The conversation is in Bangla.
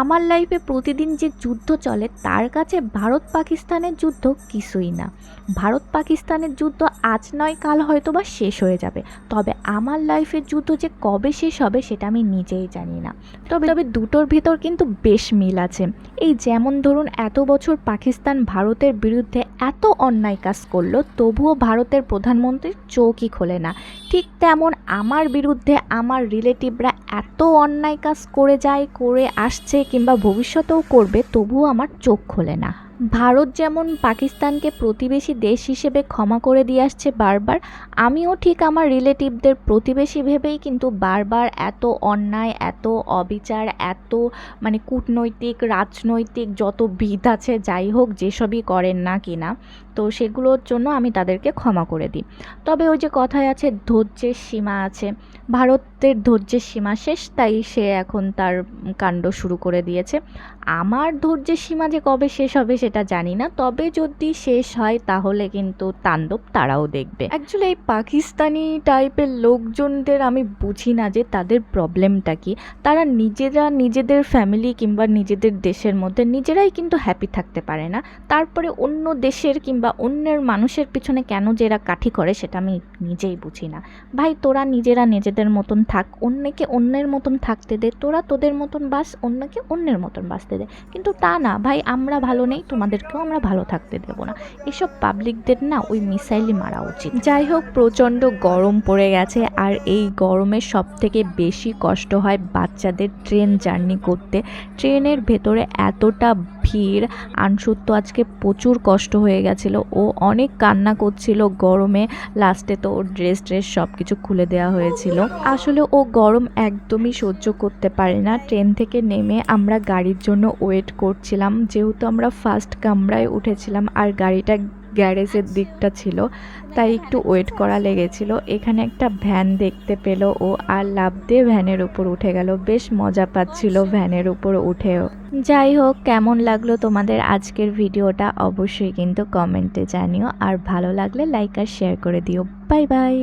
আমার লাইফে প্রতিদিন যে যুদ্ধ চলে, তার কাছে ভারত পাকিস্তানের যুদ্ধ কিছুই না। ভারত পাকিস্তানের যুদ্ধ আজ নয়, কাল হয়তো বা শেষ হয়ে যাবে। তবে আমার লাইফের যুদ্ধ যে কবে শেষ হবে, সেটা আমি নিজেই জানি না। তবে তবে দুটোর ভেতর কিন্তু বেশ মিল আছে। এই যেমন ধরুন, এত বছর পাকিস্তান ভারতের বিরুদ্ধে এত অন্যায় কাজ করল, তবুও ভারতের প্রধানমন্ত্রীর চোখই খোলে না। ঠিক তেমন আমার বিরুদ্ধে আমার রিলেটিভরা এত অন্যায় কাজ করে যায়, করে আসছে কিংবা ভবিষ্যতেও করবে তবুও আমার চোখ খোলে না। ভারত যেমন পাকিস্তানকে প্রতিবেশী দেশ হিসেবে ক্ষমা করে দিয়ে আসছে বারবার, আমিও ঠিক আমার রিলেটিভদের প্রতিবেশী ভেবেই কিন্তু বারবার এত অন্যায়, এত অবিচার, এত মানে কূটনৈতিক, রাজনৈতিক যত বিধ আছে, যাই হোক, যেসবই করেন না কিনা, তো সেগুলোর জন্য আমি তাদেরকে ক্ষমা করে দিই। তবে ওই যে কথায় আছে, ধৈর্যের সীমা আছে। ভারতের ধৈর্যের সীমা শেষ, তাই সে এখন তার কাণ্ড শুরু করে দিয়েছে। আমার ধৈর্যের সীমা যে কবে শেষ হবে, সেটা জানি না। তবে যদি শেষ হয়, তাহলে কিন্তু তাণ্ডব তারাও দেখবে। অ্যাকচুয়ালি এই পাকিস্তানি টাইপের লোকজনদের আমি বুঝি না যে তাদের প্রবলেমটা কি। তারা নিজেরা নিজেদের ফ্যামিলি কিংবা নিজেদের দেশের মধ্যে নিজেরাই কিন্তু হ্যাপি থাকতে পারে না। তারপরে অন্য দেশের কিংবা অন্যের মানুষের পিছনে কেন যে এরা কাঠি করে, সেটা আমি নিজেই বুঝি না। ভাই, তোরা নিজেরা নিজেদের মতন থাক, অন্যকে অন্যের মতন থাকতে দে। তোরা তোদের মতন বাস, অন্যকে অন্যের মতন বাঁচতে দে। কিন্তু তা না, ভাই, আমরা ভালো নেই তোমাদেরকেও আমরা ভালো থাকতে দেবো না। এসব পাবলিকদের না ওই মিসাইলই মারা উচিত। যাই হোক, প্রচণ্ড গরম পড়ে গেছে আর এই গরমে সব থেকে বেশি কষ্ট হয় বাচ্চাদের ট্রেন জার্নি করতে। ট্রেনের ভেতরে এতটা ভিড় আনসুর তো আজকে প্রচুর কষ্ট হয়ে গেছিল। ও অনেক কান্না করছিল গরমে। লাস্টে তো ওর ড্রেস ট্রেস সব কিছু খুলে দেওয়া হয়েছিল। আসলে ও গরম একদমই সহ্য করতে পারে না। ট্রেন থেকে নেমে আমরা গাড়ির জন্য ওয়েট করছিলাম। যেহেতু আমরা ফার্স্ট কামরায় উঠেছিলাম আর গাড়িটা গ্যারেজের দিকটা ছিল, তাই একটু ওয়েট করা লেগেছিল। এখানে একটা ভ্যান দেখতে পেল ও, আর লাভ দিয়ে ভ্যানের উপর উঠে গেল। বেশ মজা পাচ্ছিল ভ্যানের উপর উঠেও। যাই হোক, কেমন লাগল তোমাদের আজকের ভিডিওটা অবশ্যই কিন্তু কমেন্টে জানিও, আর ভালো লাগলে লাইক আর শেয়ার করে দিও। Bye bye!